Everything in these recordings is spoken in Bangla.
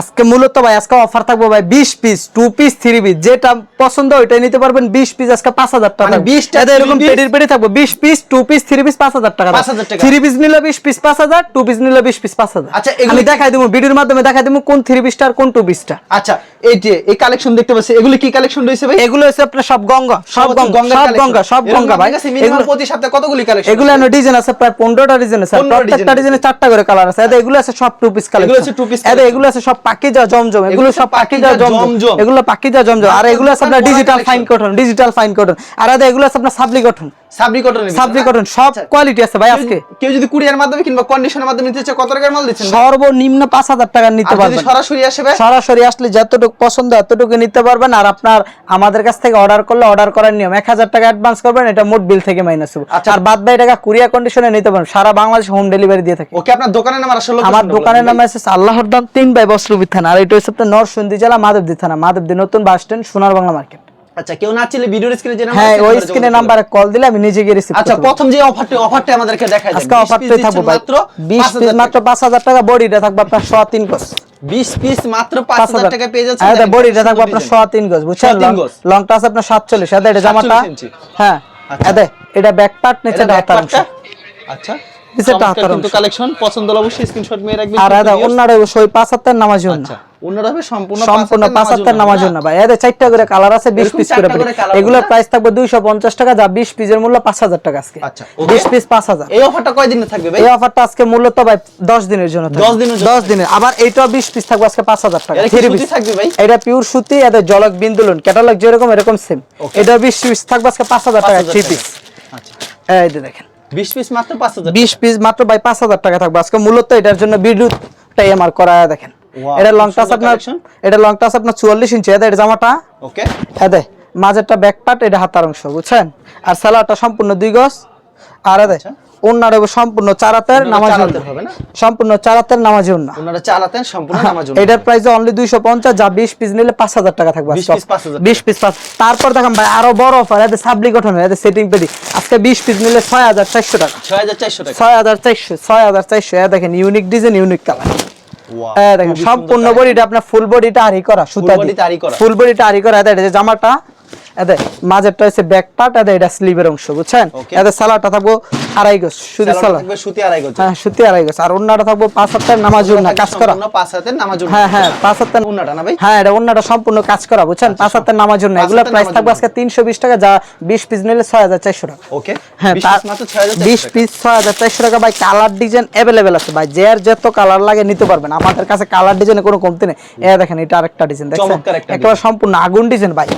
আজকে মূলত ভাই আজকে অফার থাকব ভাই বিশ piece two piece three piece যেটা পছন্দ ওইটাই নিতে পারবেন। বিশ পিস আজকে পাঁচ হাজার টাকা। মানে 20 টা এতে এরকম? পেডির পেডি থাকব। বিশ piece two piece three piece পাঁচ হাজার টাকা থ্রি পিস নিলে বিশ পিস পাঁচ হাজার টু পিস নিলে বিশ পিস পাঁচ হাজার। আচ্ছা, এগুলো আমি দেখাই দিব ভিডিওর মাধ্যমে দেখাই দিব কোন থ্রি পিসটা আর কোন টু। পিসটা আচ্ছা এই যে এই কালেকশন দেখতে পাচ্ছি। এগুলো কি কালেকশন রয়েছে ভাই? এগুলো হচ্ছে আপনার সব গঙ্গা সব গঙ্গা সব গঙ্গা সব গঙ্গা ভাই। এগুলো প্রতি সপ্তাহে কতগুলি কালেকশন এগুলো এনে ডিজাইন আছে প্রায় পনেরোটা ডিজাইন আছে। প্রত্যেকটা ডিজাইনে চারটা করে কালার আছে। এগুলো আছে সব টু পিস কালার এগুলো two piece এতে এগুলো আছে সব পাকিজা জমজম এগুলো সব জমজম। জমজম। এগুলো জমজম। আর এগুলো আপনার digital fine cotton digital fine cotton আর এগুলো আপনার সাবলি কটন সাবরি কটন সাবলি কটন সব কোয়ালিটি আছে ভাই আজকে। কেউ যদি কুরিয়ার মাধ্যমে কিংবা কন্ডিশনের মাধ্যমে নিতে চায় কত টাকার মাল দিচ্ছেন সর্বনিম্ন পাঁচ হাজার টাকা নিতে পারবেন। সরাসরি আসে ভাই? সরাসরি আসলে যতটুকু পছন্দ এতটুকু নিতে পারবেন। আর আপনার আমাদের কাছ থেকে অর্ডার করলে অর্ডার করার নিয়ম এক হাজার টাকা অ্যাডভান্স করবেন এটা মোট বিল থেকে মাইনাস হবে। আচ্ছা। আর বাদ বাকি টাকা কুরিয়ার কন্ডিশনে নিতে পারবেন। সারা বাংলাদেশ হোম ডেলিভারি দিয়ে থাকে। ওকে আপনার দোকানের নাম আসলে আমার দোকানের নাম আছে আল্লাহর দাম তিন বাই বস্ত্রবিদ থানা। আর এটা হচ্ছে আপনার নরসিংদী জেলা মাধবদী থানা। মাধবদী নতুন বাস স্ট্যান্ড সোনার বাংলা মার্কেট। আচ্ছা কেউ না ভিডিওর স্ক্রিনে যে নাম্বার হ্যাঁ ওই স্ক্রিনে নাম্বারে কল দিলে আমি নিজে গিয়ে রিসিভ আচ্ছা প্রথম যে অফারটা অফারটা আমাদেরকে দেখাই দেন। আজকে অফারটাই থাকব মাত্র 20 পিস মাত্র 5000 টাকা বডিটা থাকবে আপনার 103 গজ। 20 পিস মাত্র 5000 টাকা পেয়ে হ্যাঁ বডিটা থাকবে আপনার 103 গজ বুঝছেন? 103 লংটা আছে আপনার 47 এটা জামাটা হ্যাঁ আচ্ছা। এটা ব্যাক পার্ট নিচে? আচ্ছা। নিচেরটা হাতার কিন্তু কালেকশন পছন্দ হলে অবশ্যই স্ক্রিনশট মেরে রাখবেন আর এদে অন্যরা সই 75 নামাজি অন্য হবে সম্পূর্ণ সম্পূর্ণ 75 নামাজ না? ভাই। এদে চারটা করে কালার আছে 20 পিস করে চারটা করে পেলে। এগুলোর প্রাইস থাকবে 250 টাকা যা 20 পিসের মূল্য 5000 টাকা আজকে। আচ্ছা, 20 পিস 5000 এই অফারটা কয় দিনে থাকবে ভাই? এই অফারটা আজকে মূলত ভাই 10 দিনের জন্য 10 দিনের 10 দিনের। আবার এইটা 20 পিস থাকবে আজকে 5000 টাকা। এটা কি সুতি থাকবে ভাই? এটা পিওর সুতি এদের জলক বিন্দুলন ক্যাটালগ যেরকম এরকম সেম এটা 20 পিস থাকবে আজকে 5000 টাকা থ্রি টাকা। পিস আচ্ছা। এই দেখেন। 20 পিস মাত্র 5000 20 পিস মাত্র ভাই 5000 টাকা থাকবে। আজকে মূলত এটার জন্য বিদ্যুৎটাই আমার করা দেখেন। এটা লং টাস আপনার এটা লং টাস আপনার 44 ইঞ্চি এটা জামাটা। ওকে দে মাঝেরটা ব্যাক পার্ট এটা হাতার অংশ বুঝছেন? আর সালোয়ারটা সম্পূর্ণ দুই গজ। আর এদে সম্পূর্ণ চারাতের নামাজ হবে না? সম্পূর্ণ চারাতের নামাজ ওনারা সম্পূর্ণ নামাজ জন্য এটার প্রাইস অনলি 250 যা 20 পিস নিলে 5000 টাকা থাকবে 20 piece 5,000 20 পিস পাঁচ তারপর দেখেন ভাই আরও বড় অফার এতে সাবলি গঠন এতে সেটিং পেডি আজকে 20 পিস নিলে 6400 টাকা। 6400 টাকা। 6400 6400 এ দেখেন ইউনিক ডিজাইন ইউনিক কালার দেখেন সম্পূর্ণ বডিটা আপনার ফুল বডিটা আরি করা সুতা করা। ফুল বডিটা আরি করা। এটা জামাটা এতে মাঝেরটা হচ্ছে ব্যাক পার্ট এতে এটা স্লিভের অংশ বুঝছেন? এতে সালাটা থাকব আড়াই গজ সালা সুতি আড়াই গজ। হ্যাঁ সুতি আড়াই গজ। আর থাকব পাঁচ হাতের নামাজ কাজ করা। পাঁচ হাতের নামাজ হ্যাঁ হ্যাঁ পাঁচ হাতের ওন্নাটা না ভাই? হ্যাঁ এটা সম্পূর্ণ কাজ করা বুঝছেন? পাঁচ হাতের নামার জন্য এগুলো প্রাইস থাকবে আজকে তিনশো বিশ টাকা যা বিশ পিস নিলে ছয় হাজার চারশো টাকা। ওকে হ্যাঁ 20 পিস 6400 বিশ টাকা। পিস ছয় হাজার চারশো টাকা ভাই কালার ডিজাইন অ্যাভেলেবেল আছে ভাই। যে আর যত কালার লাগে নিতে পারবেন। আমাদের কাছে কালার ডিজাইনে কোনো কমতি নেই। এ দেখেন এটা আরেকটা ডিজাইন দেখছেন? একেবারে সম্পূর্ণ আগুন ডিজাইন ভাই।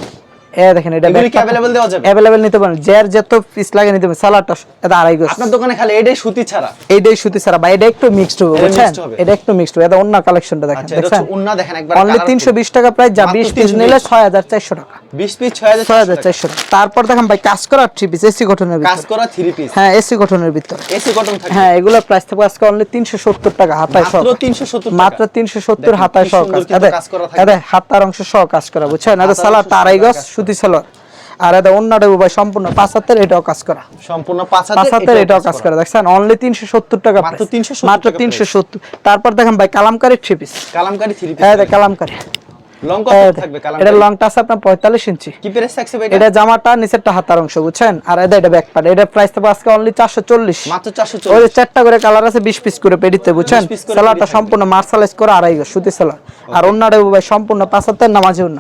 এ দেখেন এটা এগুলি কি available দেওয়া যাবে? অ্যাভেলেবেল নিতে পারেন। যে যত পিস লাগে নিতে পারেন সালাডটা এটা আড়াই গোছ আপনার দোকানে খালি এটাই সুতি ছাড়া? এইটাই সুতি ছাড়া ভাই এটা একটু মিক্সড হবে বুঝছেন? এটা একটু মিক্সড হবে। এটা অন্য কালেকশনটা দেখেন আচ্ছা হচ্ছে উন্না দেখেন একবার অনলি তিনশো বিশ টাকা প্রাইস যা মাত্র বিশ পিস নিলে ছয় হাজার চারশো টাকা। 20 পিস 6400 টাকা। তারপর দেখেন ভাই কাজ করা থ্রি পিস এসি গঠনের কাজ করা 3 পিস হ্যাঁ এসি গঠনের ভিতরে। এসি কটন থাকে হ্যাঁ এগুলোর প্রাইস থাকবে আজকে অনলি তিনশো সত্তর টাকা হাতায় সহ মাত্র 370 মাত্র তিনশো সত্তর দেখেন, হাতায় সহ কাজ করা। এদের হাতার অংশ সহ কাজ করা বুঝছেন? হাতার সালার আড়াই গজ। সুতি সালোয়ার আর এদের অন্যটা ভাই সম্পূর্ণ পাঁচ হাতের এটাও কাজ করা। সম্পূর্ণ 5 পাঁচ হাতের এটাও কাজ করা। দেখছেন অনলি তিনশো সত্তর টাকা মাত্র price। 370 মাত্র তিনশো সত্তর। তারপর দেখেন ভাই Kalamkari three piece Kalamkari 3 piece হ্যাঁ কালামকারি। এটা লংটা আছে আপনার পঁয়তাল্লিশ ইঞ্চি। এটা? জামাটা নিচেরটা হাতার অংশ বুঝছেন? আর এটা এটা ব্যাক পার্ট এটা প্রাইস থাকবে আজকে অনলি চারশো চল্লিশ। ওই চারটা করে কালার আছে বিশ পিস করে পেডিতে বুঝছেন? 20 piece করে সালাডটা পেডি সম্পূর্ণ মার্শালাইজ করে আড়াই সুতি সালাড আর অন্যটা সম্পূর্ণ পাঁচ হাতের নামাজি অন্য।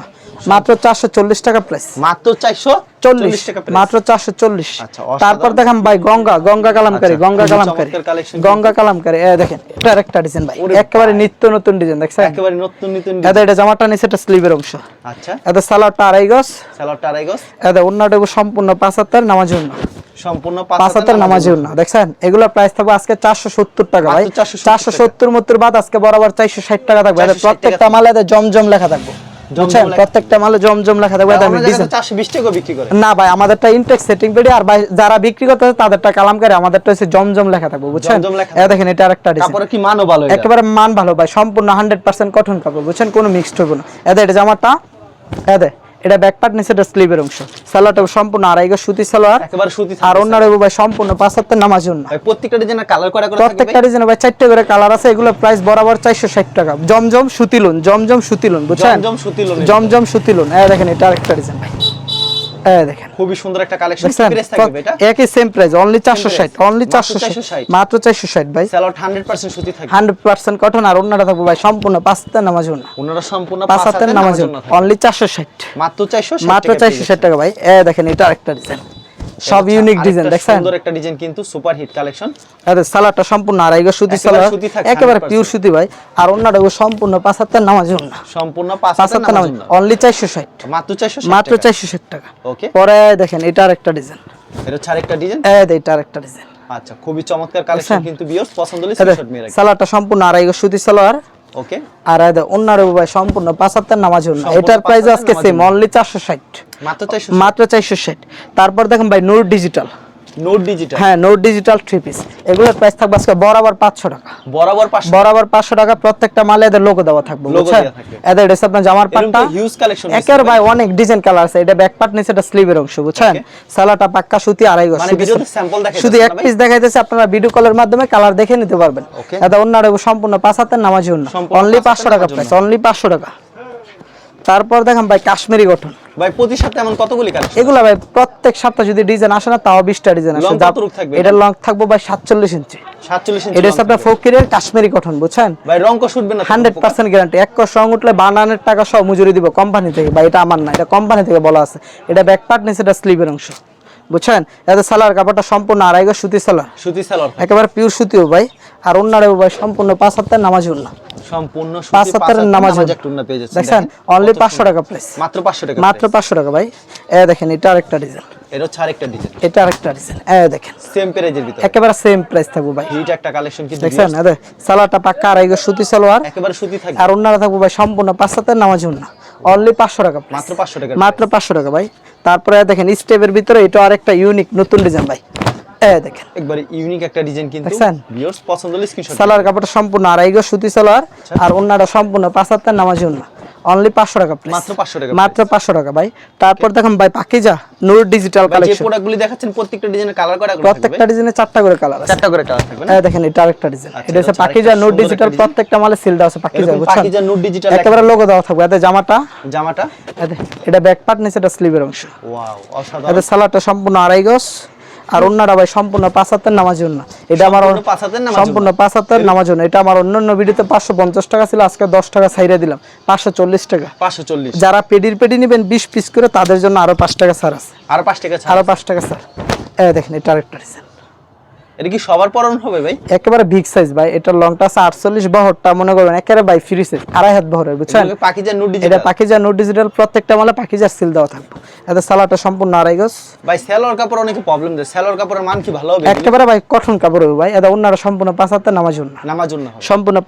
মাত্র চারশো চল্লিশ টাকা প্রাইস মাত্র 440 টাকা মাত্র চারশো চল্লিশ। আচ্ছা, অসাধারণ। তারপর দেখেন ভাই গঙ্গা গঙ্গা কালামকারি আচ্ছা, গঙ্গা কালামকারি। গঙ্গা কালামকারি। এ দেখেন এটা আরেকটা ডিজাইন ভাই। একেবারে নিত্য নতুন ডিজাইন দেখছেন? একেবারে নতুন নতুন এদের এটা জামাটা নিচে এটা স্লিভের অংশ। আচ্ছা। এদের সালাডটা আড়াই গজ। সালোয়ারটা আড়াই গজ। এদের অন্যটা সম্পূর্ণ পাঁচ হাতের নামাজি সম্পূর্ণ পাঁচ হাতের নামাজি না দেখছেন? এগুলোর প্রাইস থাকবে আজকে চারশো সত্তর টাকা ভাই। 470 চারশো সত্তর মত্তর বাদ আজকে বরাবর চারশো ষাট টাকা থাকবে। প্রত্যেকটা মালে জমজম লেখা থাকবে। বুঝছেন? প্রত্যেকটা মালে জমজম লেখা থাকবে দামি ডিজাইন 420 টাকা বিক্রি করে। না ভাই আমাদেরটা ইনটেক সেটিং পেডি আর ভাই যারা বিক্রি করতে তাদেরটা কালামকারী আমাদেরটা হচ্ছে জমজম লেখা থাকবে বুঝছেন? এটা দেখেন এটা আরেকটা ডিজাইন তারপরে কি মানও ভালো একেবারে মান ভালো ভাই সম্পূর্ণ হান্ড্রেড পার্সেন্ট কটন কাপড় বুঝছেন? কোনো মিক্সড হবে না। এটা এটা জামাটা এদের এটা ব্যাক পার্ট নিচে এটা স্লিভের অংশ। সালোয়ারটা সম্পূর্ণ আড়াই গজ সুতি সালোয়ার। একেবারে সুতি আর থাকবে, অন্যান্য ভাই সম্পূর্ণ পাঁচ হাতের নামাজ জন্য। ভাই প্রত্যেকটা ডিজাইনের কালার করা করে প্রত্যেকটা ডিজাইন ভাই চারটি করে কালার আছে এগুলো প্রাইস বরাবর চারশো ষাট টাকা। জমজম সুতি লোন জমজম সুতি লুন বুঝছেন? জমজম সুতি লোন জমজম সুতি লোন এই দেখেন এটা আরেকটা ডিজাইন ভাই দেখেন। খুবই সুন্দর একটা কালেকশন প্রাইস থাকবে এটা? একই সেম প্রাইস অনলি চারশো ষাট অনলি মাত্র চারশো 460 মাত্র চারশো ষাট ভাই। স্যালোড 100% সুতি থাকবে। হান্ড্রেড পার্সেন্ট কটন আর থাকব ভাই সম্পূর্ণ পাঁচ নামাজ জন্য ওনারা সম্পূর্ণ নামাজ জন্য অনলি চারশো ষাট। মাত্র 460 মাত্র চারশো ষাট টাকা ভাই। এ দেখেন এটা আরেকটা ডিজাইন সব ইউনিক ডিজাইন দেখছেন? সুন্দর একটা ডিজাইন কিন্তু সুপার হিট কালেকশন আরে সালাডটা সম্পূর্ণ আড়াই গজ সুতি থাকবে, একেবারে পিওর সুতি ভাই। আর অন্যটা সম্পূর্ণ পাঁচ হাতের নামাজ জন্য। সম্পূর্ণ পাঁচ পাঁচ হাতের হাতের নামাজ। নামাজ অনলি চারশো ষাট। মাত্র 460 মাত্র চারশো ষাট টাকা। ওকে পরে দেখেন এটা আরেকটা ডিজাইন এটা হচ্ছে আরেকটা ডিজাইন এ দে এটা আরেকটা ডিজাইন আচ্ছা খুবই চমৎকার কালেকশন কিন্তু বিয়র্স পছন্দ হলে স্ক্রিনশট মেরে সালাডটা সম্পূর্ণ আড়াই গজ সুতি সালোয়ার। ওকে আর অন্যান্য ভাই সম্পূর্ণ পাঁচ হাতের নামাজ জন্য। এটার প্রাইস আজকে সেম অনলি চারশো ষাট। 460 মাত্র চারশো ষাট। তারপর দেখেন ভাই নূর ডিজিটাল নোট ডিজিটাল হ্যাঁ নূর ডিজিটাল থ্রি পিস এগুলোর প্রাইস থাকবে আজকে বরাবর পাঁচশো টাকা। বরাবর পাঁচশো বরাবর পাঁচশো টাকা প্রত্যেকটা মালে এদের লোগো দেওয়া থাকবে বুঝছেন? এদের আপনার জামার পাটটা হিউজ কালেকশন একের ভাই অনেক ডিজাইন কালার আছে। এটা ব্যাক পার্ট নিচে এটা স্লিভের অংশ বুঝছেন? সালাটা পাক্কা সুতি আড়াই গজ মানে শুধু- এক পিস দেখাইতেছে আপনারা ভিডিও কলের মাধ্যমে কালার দেখে নিতে পারবেন. এটা অন্য আরও সম্পূর্ণ পাঁচ হাতের নামাজ অন্য। অনলি পাঁচশো টাকা প্রাইস অনলি পাঁচশো টাকা। তারপর দেখেন ভাই কাশ্মীরি গঠন। ভাই প্রতি সপ্তাহে এমন কতগুলি কালেকশন এগুলা ভাই প্রত্যেক সপ্তাহে যদি ডিজাইন আসে না তাও বিশটা ডিজাইন আসে। যত রূপ থাকবে এটা? লং থাকব ভাই সাতচল্লিশ ইঞ্চি। 47 ইঞ্চি এটা আপনার ফকিরের কাশ্মীরি গঠন বুঝছেন? ভাই রং কো শুটবে না তো? হান্ড্রেড পার্সেন্ট গ্যারান্টি এক কষ রং উঠলে বানানের টাকা সব মজুরি দিব কোম্পানি থেকে। ভাই এটা আমার না এটা কোম্পানি থেকে বলা আছে। এটা ব্যাক পার্ট নিচে এটা স্লিভের অংশ। বুঝছেন? এতে সালার কাপড়টা সম্পূর্ণ আড়াই গজ সুতি সালার। সুতি সালোয়ার একেবারে পিওর সুতিও ভাই। আর অন্যারে ভাই সম্পূর্ণ পাঁচ হাতের নামাজ উন্না সম্পূর্ণ সুতি পাঁচ হাতের নামাজ নামাজ পেয়ে দেখছেন? দেখেন। অনলি কত পাঁচশো সুন্দর। টাকা প্রাইস মাত্র 500 টাকা মাত্র পাঁচশো টাকা ভাই। এ দেখেন এটা আরেকটা ডিজাইন এটা হচ্ছে আরেকটা ডিজাইন এটা আরেকটা ডিজাইন এ দেখেন। সেম প্রাইজের ভিতরে। একেবারে সেম প্রাইস থাকব ভাই। হিট একটা কালেকশন কিন্তু দেখছেন? এদের সালাটা পাক্কা আড়াই গজ সুতি সালোয়ার। একেবারে সুতি থাকবে। আর অন্যরা থাকব ভাই সম্পূর্ণ পাঁচ হাতের নামাজ উন্না অনলি পাঁচশো টাকা মাত্র 500 টাকা মাত্র পাঁচশো টাকা ভাই। তারপরে দেখেন স্টেপের ভিতরে এটা আরেকটা ইউনিক নতুন ডিজাইন ভাই। দেখেন। একবারে ইউনিক একটা ডিজাইন কিন্তু। ভিউয়ার্স পছন্দ হলে স্ক্রিনশট সালোয়ার কাপড়টা সম্পূর্ণ আড়াই গজ সুতি সালোয়ার আর অন্যটা সম্পূর্ণ পাঁচ হাতের নামাজ উন্না অনলি পাঁচশো টাকা price। মাত্র 500 টাকা মাত্র পাঁচশো টাকা। ভাই তারপর দেখেন ভাই পাকিজা নূর ডিজিটাল ভাই যে প্রোডাক্টগুলি দেখাচ্ছেন প্রত্যেকটা ডিজাইনের কালার করা করে প্রত্যেকটা ডিজাইনে চারটা করে কালার আছে। চারটা করে কালার থাকবে না? দেখেন এটা আরেকটা ডিজাইন আচ্ছা, এটা হচ্ছে পাকিজা নূর ডিজিটাল প্রত্যেকটা মালে সিল দেওয়া আছে পাকিজা বুঝছেন? পাকিজা নুট ডিজিটাল একেবারে লোগো দেওয়া থাকবে। এতে জামাটা জামাটা? এটা ব্যাক পার্ট নিচে এটা স্লিভের অংশ। ওয়াও অসাধারণ। সালাডটা সম্পূর্ণ আড়াই গজ। আর অন্যরা ভাই সম্পূর্ণ পাঁচ হাতের নামাজ জন্য এটা আমার সম্পূর্ণ পাঁচ হাতের জন্য এটা আমার অন্যান্য অন্য ভিডিওতে পাঁচশো পঞ্চাশ টাকা ছিল আজকে দশ টাকা ছাইড়ে দিলাম পাঁচশো চল্লিশ টাকা। 540 যারা পেডির পেডি নেবেন বিশ পিস করে তাদের জন্য আরও পাঁচ টাকা স্যার আছে। আরও পাঁচ টাকা আরও পাঁচ টাকা স্যার এ দেখেন এটা আরেকটা এটা কি সবার পরন হবে ভাই? একেবারে বিগ সাইজ ভাই এটা লংটা আছে আটচল্লিশ বহরটা মনে করবেন একেবারে বাই ফ্রি সাইজ আড়াই হাত বহরের বুঝছেন? নুট এটা ডিজিটাল পাকিজা ডিজিটাল প্রত্যেকটা মালে পাকিজার সিল দেওয়া থাকবে। এতে সালাটা সম্পূর্ণ আড়াই গজ। ভাই সেলোয়ার কাপড় অনেকে প্রবলেম দেয়। সেলোয়ার কাপড়ের মান কি ভালো হবে? একেবারে ভাই কঠন কাপড় হবে ভাই এটা অন্যরা সম্পূর্ণ সম্পূর্ণ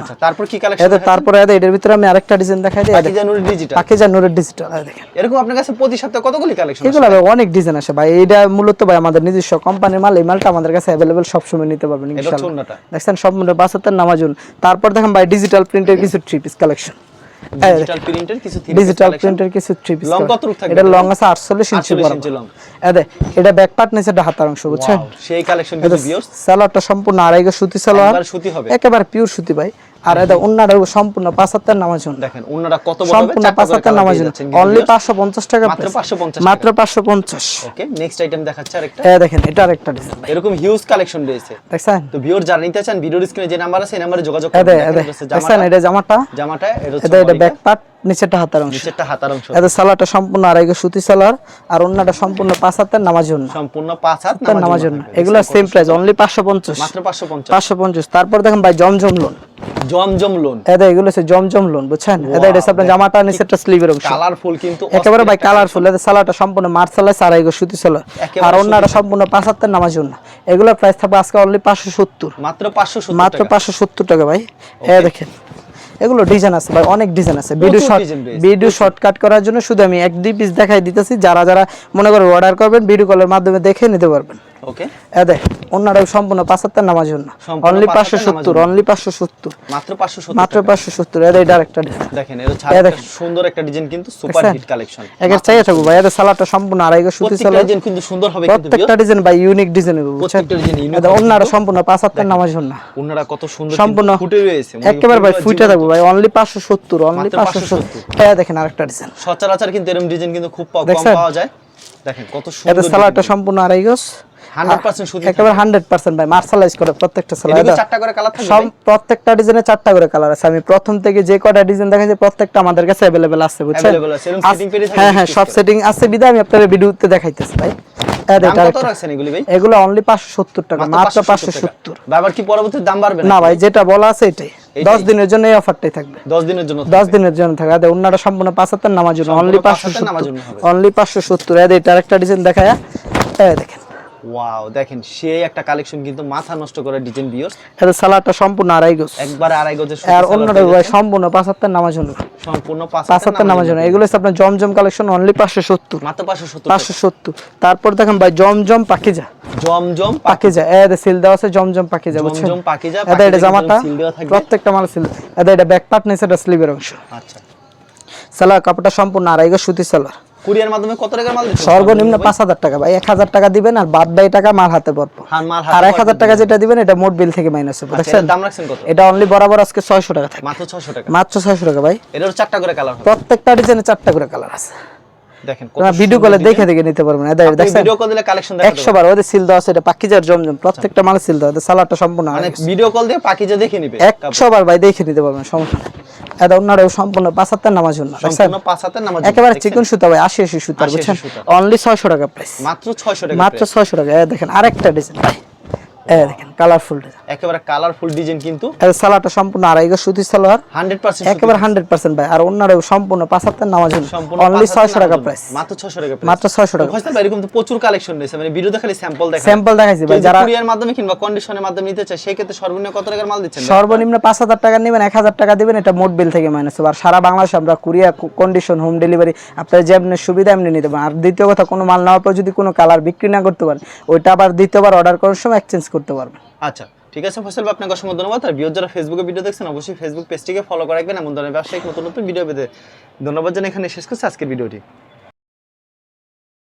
আচ্ছা তারপর কি কালেকশন এদের তারপরে এদের এটার ভিতরে আমি আরেকটা ডিজাইন দেখাই দিই পাকিজা নুট ডিজিটাল পাকিজা ডিজিটাল দেখেন। এরকম আপনার কাছে প্রতি সপ্তাহে কতগুলি কালেকশন এগুলো ভাই অনেক ডিজাইন আছে ভাই এটা মূলত ভাই আমাদের নিজস্ব কোম্পানির মাল এই মালটা আমাদের কাছে অ্যাভেলেবেল সবসময় নিতে পারবেন ইনশাআল্লাহ। দেখছেন সব পাঁচ হাতের নামাজুন তারপর দেখেন ভাই ডিজিটাল প্রিন্টের কিছু থ্রি পিস কালেকশন ডিজিটাল প্রিন্টের কিছু ডিজিটাল প্রিন্টের কিছু থ্রি পিস লং কত থাকবে এটা এটা? লং আছে 48 ইঞ্চি 48 বরাবর। ইঞ্চি long। এদে এটা ব্যাক পার্ট নিচে এটা হাতার অংশ বুঝছেন? সেই কালেকশন কিছু কিন্তু ভিউয়ার্স সালোয়ারটা সম্পূর্ণ আড়াইগো সুতি সালোয়ার একবার সুতি হবে। একেবারে পিওর সুতি ভাই। আর এটা অন্যটা সম্পূর্ণ পাঁচাত্তর নামাজ দেখেন ওনারা কত বড় সম্পূর্ণ পাঁচাত্তর কিন্তু অনলি viewers। 550 টাকা মাত্র price। 550 মাত্র 550 ওকে নেক্সট আইটেম দেখাচ্ছে আরেকটা। হ্যাঁ দেখেন এটা আরেকটা ডিজাইন এরকম হিউজ কালেকশন রয়েছে। দেখছেন? তো ভিউয়ার যারা নিতে চান ভিডিওর স্ক্রিনে যে নাম্বার আছে এই নাম্বারে যোগাযোগ এদে দেখেন, এটা জামাটা? জামাটা এটা ব্যাক পার্ট নিচেরটা হাতার অংশ। নিচেরটা হাতার অংশ। এটা সালাটা সম্পূর্ণ আড়াই গজ সুতি সালোয়ার আর অন্যটা সম্পূর্ণ পাঁচ হাতের নামাজুন সম্পূর্ণ পাঁচ হাত নামাজ জন্য এগুলো সেম প্রাইস অনলি 550 মাত্র 550 550 তারপর দেখেন ভাই জমজম লোন জমজম লোন এদা এগুলো হচ্ছে জমজম লোন বুঝছেন? এদা এটা আপনার জামাটা নিচেরটা স্লিভের অংশ। কালারফুল কিন্তু একেবারে ভাই কালারফুল এদের সালাটা সম্পূর্ণ মার্শালাই সারাই গো সুতি একেবারে আর অন্যটা সম্পূর্ণ পাঁচ হাতের নামাজ জন্য এগুলোর প্রাইস থাকবে আজকে অনলি 570 মাত্র 570 মাত্র টাকা। 570 টাকা ভাই। এ দেখেন। এগুলো ডিজাইন আছে ভাই অনেক ডিজাইন আছে। ভিডিও শর্ট ভিডিও শর্টকাট করার জন্য শুধু আমি এক দুই পিস দেখাই দিতেছি। যারা যারা মনে করে অর্ডার করবেন ভিডিও কলের মাধ্যমে দেখে নিতে পারবেন। ওকে। এ দেখ অন্যরা সম্পূর্ণ পাঁচাত্তর নামাজ জন্য অনলি পাঁচশো সত্তর অনলি পাঁচশো সত্তর। মাত্র পাঁচশো সত্তর মাত্র পাঁচশো সত্তর এদের এটা ডিজাইন দেখেন এটা দেখেন। সুন্দর একটা ডিজাইন কিন্তু সুপার হিট কালেকশন একের চাইয়ে থাকব ভাই এদের সালাদটা সম্পূর্ণ আড়াই গো সুতি প্রত্যেকটা ডিজাইন কিন্তু সুন্দর হবে প্রত্যেকটা ডিজাইন ভাই ইউনিক ডিজাইন বুঝছেন? প্রত্যেকটা ডিজাইন ইউনিক অন্যরা সম্পূর্ণ পাঁচাত্তর নামাজ জন্য ওনারা কত সুন্দর সম্পূর্ণ ফুটে রয়েছে একেবারে ভাই ফুটে। থাকব ভাই অনলি পাঁচশো সত্তর অনলি পাঁচশো 570 সত্তর। হ্যাঁ দেখেন আরেকটা ডিজাইন সচরাচর কিন্তু এরকম ডিজাইন কিন্তু খুব কম পাওয়া যায়। দেখেন কত সুন্দর সালাদটা সম্পূর্ণ আড়াই গোস 100% সুতি একেবারে হান্ড্রেড পার্সেন্ট ভাই মার্শালাইজ করে প্রত্যেকটা এটা সালাদ কি চারটা করে কালার থাকবে সব প্রত্যেকটা ডিজাইনে চারটা করে কালার আছে। আমি প্রথম থেকে যে কয়টা ডিজাইন দেখাইছি প্রত্যেকটা আমাদের কাছে অ্যাভেলেবেল আছে বুঝছেন? Available আছে, এরকম আস- setting পেরে থাকে হ্যাঁ হ্যাঁ সব সেটিং আছে বিধায় আমি আপনাদের ভিডিওতে দেখাইতেছি ভাই। এই দেখ দাম কত আরেকটা। রাখছেন এগুলি ভাই? এগুলো অনলি পাঁচশো সত্তর টাকা মাত্র পাঁচশো সত্তর টাকা। কি পরবর্তী দাম বাড়বে না ভাই যেটা বলা আছে এটাই? দশ দিনের জন্য এই অফারটাই থাকবে। 10 দিনের জন্য দশ দিনের জন্য থাকবে। আদে অন্যরা সম্পূর্ণ পাঁচ হাজার নামার জন্য অনলি পাঁচশো। অনলি পাঁচশো সত্তর। এদের আরেকটা ডিজাইন দেখায়। দেখেন। ওয়াও দেখেন সেই একটা কালেকশন কিন্তু মাথা নষ্ট করে ডিজাইন বিয়স। সালাদটা সম্পূর্ণ আড়াই গোস একবারে আড়াই আর পেয়ে ভাই সম্পূর্ণ পাঁচ হাজার নামার জন্য সম্পূর্ণ পাঁচ পাঁচ হাজার নামার জন্য এগুলো আপনার জমজম কালেকশন অনলি পাঁচশো সত্তর। মাত্র পাঁচশো সত্তর। পাঁচশো সত্তর। তারপর দেখেন ভাই জমজম পাখিজা জমজম পাখিজা এদের সিল দেওয়া আছে জমজম পাখিজা বুঝছেন? জমজম পাকিজা এটা পাকিজা জামাটা সিল দেওয়া থাকবে। প্রত্যেকটা মাল সিল এদের এটা ব্যাক পার্ট নিচে এটা স্লিভের অংশ। আচ্ছা। সালা কাপড়টা সম্পূর্ণ আড়াই গজ সুতি সালোয়ার কুরিয়ার মাধ্যমে কত টাকার মাল সর্বনিম্ন পাঁচ হাজার টাকা ভাই। এক হাজার টাকা দিবেন আর বাদ বাকি টাকা মাল হাতে পড়ব। আর এক হাজার টাকা যেটা দিবেন এটা মোট বিল থেকে মাইনাস হবে। আচ্ছা, দেখছেন? দাম রাখছেন কত? এটা অনলি বরাবর আজকে ছয়শো টাকা থাকে। মাত্র 600 টাকা। মাত্র ছয়শো টাকা ভাই। এটার চারটা করে কালার প্রত্যেকটা ডিজাইনে চারটা করে কালার আছে। দেখেন ভিডিও কলে দেখে দেখে নিতে পারবেন। ভিডিও কল দিলে কালেকশন দেখাতে একশো বার ওদের সিল আছে এটা পাকিজার জমজম প্রত্যেকটা মালে সিল সালাডটা সম্পূর্ণ মানে ভিডিও কল দিয়ে পাকিজা দেখে নিবে। একশো বার ভাই দেখে নিতে পারবেন সমস্যা নেই। এটা সম্পূর্ণ পাঁচ হাতের নামাজ দেখছেন সম্পূর্ণ পাঁচ হাতের নামাজ একেবারে চিকন সুতা ভাই আশি আশি সুতা বুঝছেন? অনলি ছয়শো টাকা প্রাইস মাত্র 600 টাকা মাত্র ছয়শো টাকা। দেখেন আরেকটা ডিজাইন ভাই। এই দেখেন কালারফুল ডিজাইন একেবারে কালারফুল ডিজাইন কিন্তু। এই সালাডটা সম্পূর্ণ আড়াই গজ সুতি সালোয়ার? 100% একেবারে হান্ড্রেড পার্সেন্ট ভাই। আর অন্যরাও সম্পূর্ণ পাঁচ হাতের নামাজ সম্পূর্ণ অনলি পাঁচ হাতের ছয়শো টাকা প্রাইস মাত্র 600 টাকা মাত্র ছয়শো টাকা ভাই, এরকম তো প্রচুর কালেকশন রয়েছে। মানে ভিডিওতে খালি স্যাম্পল দেখা স্যাম্পল দেখাইছি ভাই যারা কুরিয়ার মাধ্যমে কিংবা কন্ডিশনের মাধ্যমে নিতে চায় সেই ক্ষেত্রে সর্বনিম্ন কত টাকার মাল দিচ্ছেন সর্বনিম্ন পাঁচ হাজার টাকা নেবেন এক হাজার টাকা দিবেন এটা মোট বিল থেকে মাইনাস হবে। আর সারা বাংলাদেশে আমরা কুরিয়ার কন্ডিশন হোম ডেলিভারি আপনার যেমনি সুবিধা এমনি নিতে পারেন। আর দ্বিতীয় কথা কোনো মাল নেওয়ার পর যদি কোনো কালার বিক্রি না করতে পারেন ওইটা আবার দ্বিতীয়বার অর্ডার করার সময় এক্সচেঞ্জ করতে পারবেন আচ্ছা ঠিক আছে ফসল ভাই, আপনাকে অসংখ্য ধন্যবাদ। আর ভিউজ যারা ফেসবুকে ভিডিও দেখছেন, অবশ্যই ফেসবুক পেজটিকে ফলো করে রাখবেন। এমন ধরনের ব্যবসায়িক নতুন নতুন ভিডিও পেতে ধন্যবাদ জানাই। এখানে শেষ করছি আজকের ভিডিওটি